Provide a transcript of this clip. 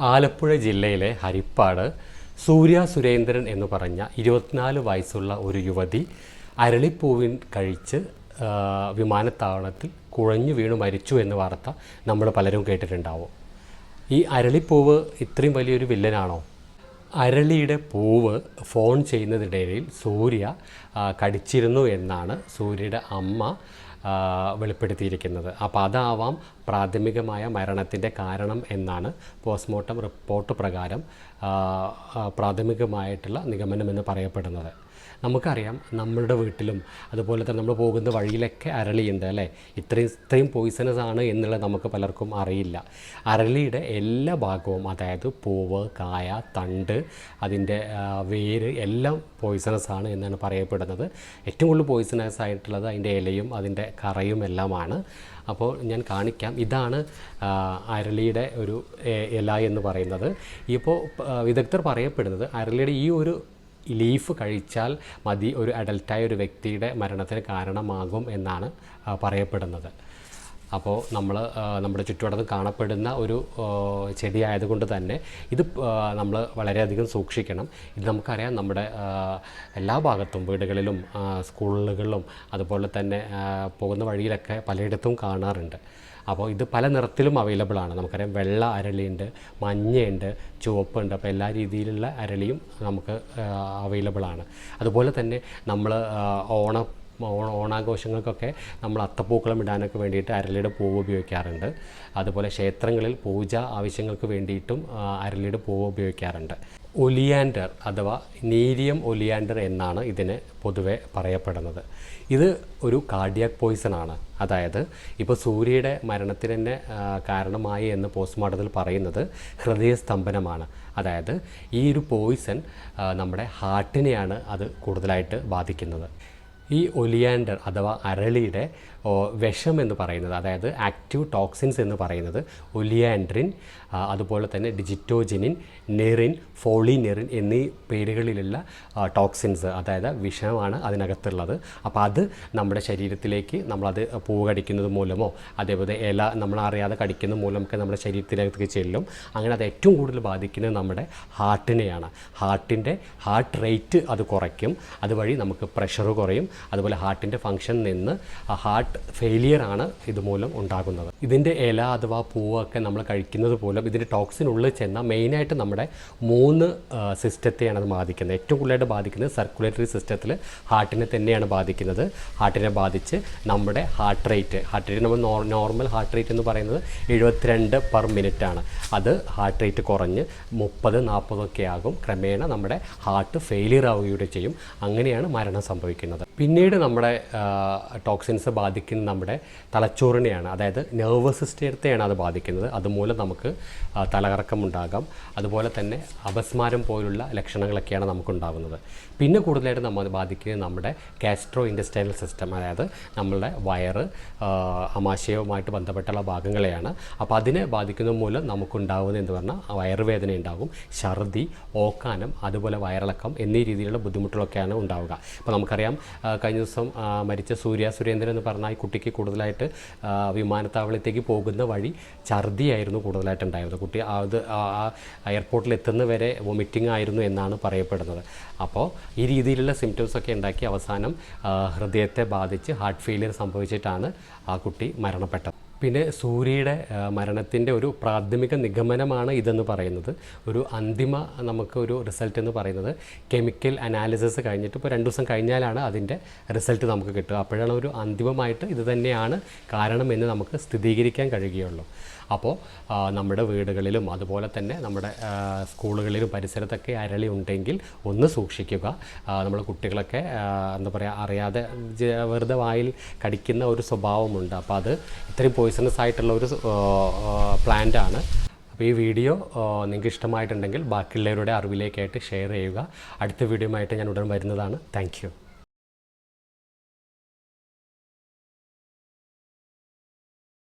ആലപ്പുഴ ജില്ലയിലെ ഹരിപ്പാട് സൂര്യ സുരേന്ദ്രൻ എന്ന് പറഞ്ഞ ഇരുപത്തിനാല് വയസ്സുള്ള ഒരു യുവതി അരളിപ്പൂവിൻ കഴിച്ച് വിമാനത്താവളത്തിൽ കുഴഞ്ഞു വീണു മരിച്ചു എന്ന വാർത്ത നമ്മൾ പലരും കേട്ടിട്ടുണ്ടാവും. ഈ അരളിപ്പൂവ് ഇത്രയും വലിയൊരു വില്ലനാണോ? അരളിയുടെ പൂവ് ഫോൺ ചെയ്യുന്നതിനിടയിൽ സൂര്യ കടിച്ചിരുന്നു എന്നാണ് സൂര്യയുടെ അമ്മ വെളിപ്പെടുത്തിയിരിക്കുന്നത്. അപ്പോൾ അതാവാം പ്രാഥമികമായ മരണത്തിന്റെ കാരണം എന്നാണ് പോസ്റ്റ്മോർട്ടം റിപ്പോർട്ട് പ്രകാരം പ്രാഥമികമായിട്ടുള്ള നിഗമനം പ്രാഥമികമായിട്ടുള്ള നിഗമനമെന്ന് പറയപ്പെടുന്നത്. നമുക്കറിയാം നമ്മളുടെ വീട്ടിലും അതുപോലെ തന്നെ നമ്മൾ പോകുന്ന വഴിയിലൊക്കെ അരളിയുണ്ട് അല്ലേ? ഇത്രയും ഇത്രയും പോയിസണസ് ആണ് എന്നുള്ളത് നമുക്ക് പലർക്കും അറിയില്ല. അരളിയുടെ എല്ലാ ഭാഗവും അതായത് പൂവ് കായ തണ്ട് അതിന്റെ വേര് എല്ലാം പോയിസണസ് ആണ് എന്നാണ് പറയപ്പെടുന്നത്. ഏറ്റവും കൂടുതൽ പോയിസണസ് ആയിട്ടുള്ളത് അതിന്റെ ഇലയും അതിന്റെ കറയും എല്ലാമാണ്. അപ്പോൾ ഞാൻ കാണിക്കാം. ഇതാണ് അരളിയുടെ ഒരു ഇല എന്ന് പറയുന്നത്. ഇപ്പോൾ വിദഗ്ധർ പറയപ്പെടുന്നത് അരളിയുടെ ഈ ഒരു ലീഫ് കഴിച്ചാൽ മതി ഒരു അഡൽട്ടായ ഒരു വ്യക്തിയുടെ മരണത്തിന് കാരണമാകും എന്നാണ് പറയപ്പെടുന്നത്. അപ്പോൾ നമ്മൾ നമ്മുടെ ചുറ്റുവട്ടത്ത് കാണപ്പെടുന്ന ഒരു ചെടിയായതുകൊണ്ട് തന്നെ ഇത് നമ്മൾ വളരെയധികം സൂക്ഷിക്കണം. ഇത് നമുക്കറിയാം നമ്മുടെ എല്ലാ ഭാഗത്തും വീടുകളിലും സ്കൂളുകളിലും അതുപോലെ തന്നെ പോകുന്ന വഴിയിലൊക്കെ പലയിടത്തും കാണാറുണ്ട്. അപ്പോൾ ഇത് പല നിറത്തിലും അവൈലബിൾ ആണ്. നമുക്കറിയാം വെള്ള അരളിയുണ്ട് മഞ്ഞയുണ്ട് ചുവപ്പുണ്ട്. അപ്പോൾ എല്ലാ രീതിയിലുള്ള അരളിയും നമുക്ക് അവൈലബിൾ ആണ്. അതുപോലെ തന്നെ നമ്മൾ ഓണം ഓണ ഓണാഘോഷങ്ങൾക്കൊക്കെ നമ്മൾ അത്തപ്പൂക്കളം ഇടാനൊക്കെ വേണ്ടിയിട്ട് അരളിയുടെ പൂവ് ഉപയോഗിക്കാറുണ്ട്. അതുപോലെ ക്ഷേത്രങ്ങളിൽ പൂജ ആവശ്യങ്ങൾക്ക് വേണ്ടിയിട്ടും അരളിയുടെ പൂവ് ഉപയോഗിക്കാറുണ്ട്. ഒലിയാൻഡർ അഥവാ നീരിയം ഒലിയാൻഡർ എന്നാണ് ഇതിന് പൊതുവെ പറയപ്പെടുന്നത്. ഇത് ഒരു കാർഡിയാക് പോയിസൺ ആണ്. അതായത് ഇപ്പോൾ സൂര്യയുടെ മരണത്തിന് തന്നെ കാരണമായി എന്ന് പോസ്റ്റ്മോർട്ടത്തിൽ പറയുന്നത് ഹൃദയസ്തംഭനമാണ്. അതായത് ഈ ഒരു പോയിസൺ നമ്മുടെ ഹാർട്ടിനെയാണ് അത് കൂടുതലായിട്ട് ബാധിക്കുന്നത്. ഈ ഒലിയാൻഡർ അഥവാ അരളിയുടെ വിഷം എന്ന് പറയുന്നത് അതായത് ആക്റ്റീവ് ടോക്സിൻസ് എന്ന് പറയുന്നത് ഒലിയാൻഡ്രിൻ അതുപോലെ തന്നെ ഡിജിറ്റോജിനിൻ നെറിൻ ഫോളിനെറിൻ എന്നീ പേരുകളിലുള്ള ടോക്സിൻസ് അതായത് വിഷമാണ് അതിനകത്തുള്ളത്. അപ്പോൾ അത് നമ്മുടെ ശരീരത്തിലേക്ക് നമ്മളത് പൂ കടിക്കുന്നത് മൂലമോ അതേപോലെ ഇല നമ്മൾ അറിയാതെ കടിക്കുന്ന മൂലമൊക്കെ നമ്മുടെ ശരീരത്തിലേക്ക് ചെല്ലും. അങ്ങനെ അത് ഏറ്റവും കൂടുതൽ ബാധിക്കുന്നത് നമ്മുടെ ഹാർട്ടിനെയാണ്. ഹാർട്ടിന്റെ ഹാർട്ട് റേറ്റ് അത് കുറയ്ക്കും. അതുവഴി നമുക്ക് പ്രഷർ കുറയും. അതുപോലെ ഹാർട്ടിന്റെ ഫങ്ഷൻ നിന്ന് ആ ഹാർട്ട് ഫെയിലിയർ ആണ് ഇതുമൂലം ഉണ്ടാകുന്നത്. ഇതിന്റെ ഇല അഥവാ പൂവൊക്കെ നമ്മൾ കഴിക്കുന്നത് പോലും ഇതിന്റെ ടോക്സിൻ ഉള്ളിൽ ചെന്നാൽ മെയിനായിട്ട് നമ്മുടെ മൂന്ന് സിസ്റ്റത്തെയാണ് അത് ബാധിക്കുന്നത്. ഏറ്റവും കൂടുതലായിട്ട് ബാധിക്കുന്നത് സർക്കുലേറ്ററി സിസ്റ്റത്തിൽ ഹാർട്ടിനെ തന്നെയാണ് ബാധിക്കുന്നത്. ഹാർട്ടിനെ ബാധിച്ച് നമ്മുടെ ഹാർട്ട് റേറ്റ് ഹാർട്ട് റേറ്റ് നമ്മൾ നോർമൽ ഹാർട്ട് റേറ്റ് എന്ന് പറയുന്നത് എഴുപത്തിരണ്ട് പെർ മിനിറ്റ് ആണ്. അത് ഹാർട്ട് റേറ്റ് കുറഞ്ഞ് മുപ്പത് നാൽപ്പതൊക്കെ ആകും. ക്രമേണ നമ്മുടെ ഹാർട്ട് ഫെയിലിയർ ആവുകയൂടെ ചെയ്യും. അങ്ങനെയാണ് മരണം സംഭവിക്കുന്നത്. പിന്നീട് നമ്മുടെ ടോക്സിൻസ് ബാധിക്കുന്ന നമ്മുടെ തലച്ചോറിനെയാണ് അതായത് നെർവസ് സിസ്റ്റത്തെയാണ് അത് ബാധിക്കുന്നത്. അതുമൂലം നമുക്ക് തലകറക്കം ഉണ്ടാകാം അതുപോലെ തന്നെ അപസ്മാരം പോലുള്ള ലക്ഷണങ്ങളൊക്കെയാണ് നമുക്കുണ്ടാകുന്നത്. പിന്നെ കൂടുതലായിട്ട് നമ്മൾ ബാധിക്കുന്നത് നമ്മുടെ കാസ്ട്രോ ഇൻഡസ്റ്റൈനൽ സിസ്റ്റം അതായത് നമ്മളുടെ വയറ് ആമാശയവുമായിട്ട് ബന്ധപ്പെട്ടുള്ള ഭാഗങ്ങളെയാണ്. അപ്പോൾ അതിനെ ബാധിക്കുന്നത് മൂലം നമുക്കുണ്ടാകുന്നത് എന്ന് പറഞ്ഞാൽ വയറുവേദന ഉണ്ടാകും ഛർദി ഓക്കാനം അതുപോലെ വയറിളക്കം എന്നീ രീതിയിലുള്ള ബുദ്ധിമുട്ടുകളൊക്കെയാണ് ഉണ്ടാവുക. അപ്പോൾ നമുക്കറിയാം കഴിഞ്ഞ ദിവസം മരിച്ച സൂര്യ സുരേന്ദ്രൻ എന്ന് പറഞ്ഞ ഈ കുട്ടിക്ക് കൂടുതലായിട്ട് വിമാനത്താവളത്തേക്ക് പോകുന്ന വഴി ഛർദിയായിരുന്നു കൂടുതലായിട്ട് ഉണ്ടായിരുന്നത്. കുട്ടി അത് എയർപോർട്ടിൽ എത്തുന്ന വരെ വൊമിറ്റിംഗ് ആയിരുന്നു എന്നാണ് പറയപ്പെടുന്നത്. അപ്പോൾ ഈ രീതിയിലുള്ള സിംറ്റംസ് ഒക്കെ ഉണ്ടാക്കി അവസാനം ഹൃദയത്തെ ബാധിച്ച് ഹാർട്ട് ഫെയിലിയർ സംഭവിച്ചിട്ടാണ് ആ കുട്ടി മരണപ്പെട്ടത്. പിന്നെ സൂര്യയുടെ മരണത്തിന്റെ ഒരു പ്രാഥമിക നിഗമനമാണ് ഇതെന്ന് പറയുന്നത്. ഒരു അന്തിമ നമുക്ക് ഒരു റിസൾട്ട് എന്ന് പറയുന്നത്. കെമിക്കൽ അനാലിസിസ് കഴിഞ്ഞിട്ട് ഇപ്പോൾ രണ്ട് ദിവസം കഴിഞ്ഞാലാണ് അതിന്റെ റിസൾട്ട് നമുക്ക് കിട്ടുക. അപ്പോഴാണ് ഒരു അന്തിമമായിട്ട് ഇത് തന്നെയാണ് കാരണം എന്ന് നമുക്ക് സ്ഥിരീകരിക്കാൻ കഴിയുകയുള്ളൂ. അപ്പോൾ നമ്മുടെ വീടുകളിലും അതുപോലെ തന്നെ നമ്മുടെ സ്കൂളുകളിലും പരിസരത്തൊക്കെ അരളി ഉണ്ടെങ്കിൽ ഒന്ന് സൂക്ഷിക്കുക. നമ്മൾ കുട്ടികളൊക്കെ എന്താ പറയുക അറിയാതെ വെറുതെ വായിൽ കടിക്കുന്ന ഒരു സ്വഭാവമുണ്ട്. അപ്പോൾ അത് ഇത്രയും പോയിസണസ് ആയിട്ടുള്ള ഒരു പ്ലാന്റ് ആണ്. അപ്പോൾ ഈ വീഡിയോ നിങ്ങൾക്ക് ഇഷ്ടമായിട്ടുണ്ടെങ്കിൽ ബാക്കിയുള്ളവരുടെ അറിവിലേക്കായിട്ട് ഷെയർ ചെയ്യുക. അടുത്ത വീഡിയോ ആയിട്ട് ഞാൻ ഉടൻ വരുന്നതാണ്. താങ്ക്